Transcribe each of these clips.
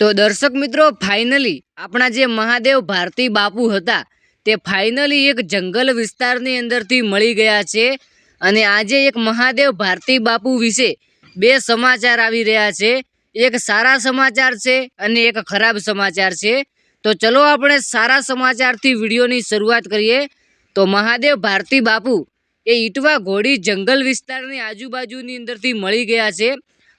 તો દર્શક મિત્રો ફાઇનલી આપણા જે મહાદેવ ભારતી બાપુ હતા, તે ફાઇનલી એક જંગલ વિસ્તારની અંદરથી મળી ગયા છે અને આજે એક મહાદેવ ભારતી બાપુ વિશે બે સમાચાર આવી રહ્યા છે. એક સારા સમાચાર છે અને એક ખરાબ સમાચાર છે. તો ચલો આપણે સારા સમાચારથી વિડીયોની શરૂઆત કરીએ. તો મહાદેવ ભારતી બાપુ એ ઈટવા ઘોડી જંગલ વિસ્તારની આજુબાજુની અંદરથી મળી ગયા છે.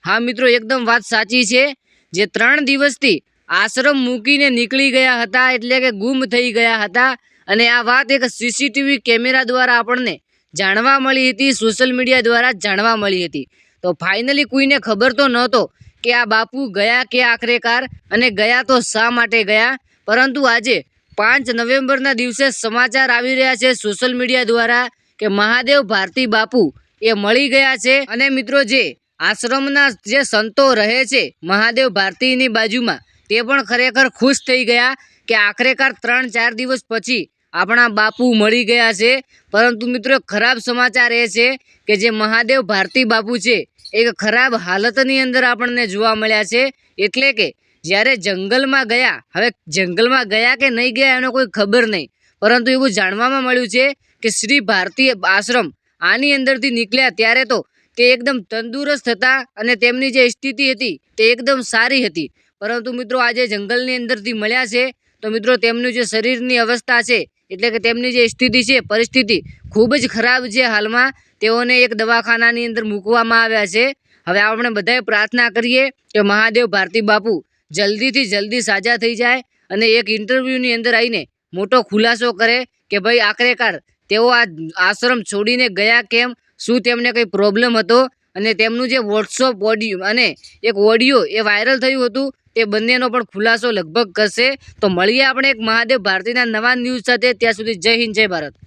હા મિત્રો, એકદમ વાત સાચી છે. જે ત્રણ દિવસથી આશ્રમ મૂકીને નીકળી ગયા હતા, એટલે કે ગુમ થઈ ગયા હતા. અને આ વાત એક સીસીટીવી કેમેરા દ્વારા આપણને જાણવા મળી હતી, સોશિયલ મીડિયા દ્વારા જાણવા મળી હતી. તો ફાઇનલી કોઈને ખબર તો નહોતો કે આ બાપુ ગયા કે આખરેકાર અને ગયા તો શા માટે ગયા? પરંતુ આજે પાંચ નવેમ્બરના દિવસે સમાચાર આવી રહ્યા છે સોશિયલ મીડિયા દ્વારા કે મહાદેવ ભારતી બાપુ એ મળી ગયા છે. અને મિત્રો જે આશ્રમના જે સંતો રહે છે, મહાદેવ ભારતીની બાજુમાં, તે પણ ખરેખર ખુશ થઈ ગયા કે આખરેકાર ત્રણ ચાર દિવસ પછી આપણા બાપુ મળી ગયા છે. પરંતુ મિત્રો ખરાબ સમાચાર એ છે કે જે મહાદેવ ભારતી બાપુ છે, એક ખરાબ હાલતની અંદર આપણને જોવા મળ્યા છે. એટલે કે જ્યારે જંગલમાં ગયા, હવે જંગલમાં ગયા કે નહીં ગયા એનો કોઈ ખબર નહીં. પરંતુ એવું જાણવામાં મળ્યું છે કે શ્રી ભારતીય આશ્રમ આની અંદરથી નીકળ્યા ત્યારે તો તે એકદમ તંદુરસ્ત હતા અને તેમની જે સ્થિતિ હતી તે એકદમ સારી હતી. પરંતુ મિત્રો આજે જંગલની અંદરથી મળ્યા છે, તો મિત્રો તેમનું જે શરીરની અવસ્થા છે, એટલે કે તેમની જે સ્થિતિ છે, પરિસ્થિતિ ખૂબ જ ખરાબ છે હાલમાં. તેઓને એક દવાખાનાની અંદર મૂકવામાં આવ્યા છે. હવે આપણે બધાએ પ્રાર્થના કરીએ કે મહાદેવ ભારતી બાપુ જલ્દીથી જલ્દી સાજા થઈ જાય અને એક ઇન્ટરવ્યૂની અંદર આવીને મોટો ખુલાસો કરે કે ભાઈ આખરેકાર તેઓ આ આશ્રમ છોડીને ગયા કેમ? શું તેમને કંઈ પ્રોબ્લેમ હતો? અને તેમનું જે વોટ્સઅપ ઓડિયો અને એક ઓડિયો એ વાયરલ થયું હતું, તે બંનેનો પણ ખુલાસો લગભગ કરશે. તો મળીએ આપણે એક મહાદેવ ભારતીના નવા ન્યૂઝ સાથે. ત્યાં સુધી જય હિન્દ, જય ભારત.